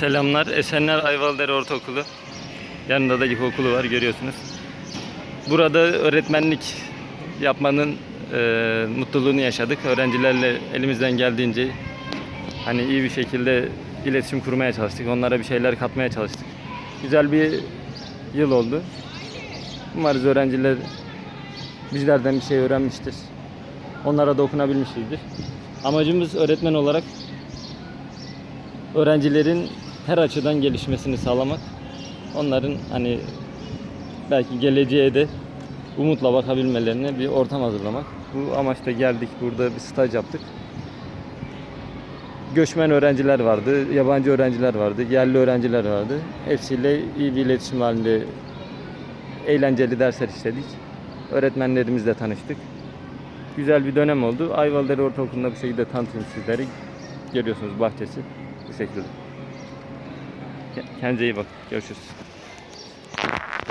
Selamlar. Esenler Ayvalıdere Ortaokulu. Yanında da ilkokulu var görüyorsunuz. Burada öğretmenlik yapmanın e, mutluluğunu yaşadık. Öğrencilerle elimizden geldiğince hani iyi bir şekilde iletişim kurmaya çalıştık. Onlara bir şeyler katmaya çalıştık. Güzel bir yıl oldu. Umarız öğrenciler bizlerden bir şey öğrenmiştir. Onlara da okunabilmişizdir. Amacımız öğretmen olarak öğrencilerin her açıdan gelişmesini sağlamak. Onların hani belki geleceğe de umutla bakabilmelerine bir ortam hazırlamak. Bu amaçla geldik. Burada bir staj yaptık. Göçmen öğrenciler vardı, yabancı öğrenciler vardı, yerli öğrenciler vardı. Hepsiyle iyi bir iletişim halinde eğlenceli dersler işledik. Öğretmenlerimizle tanıştık. Güzel bir dönem oldu. Ayvalıdere Ortaokulu'nda bu şekilde tanıtayım sizlere. Görüyorsunuz bahçesi bu şekilde. Kendinize iyi bakın. Görüşürüz.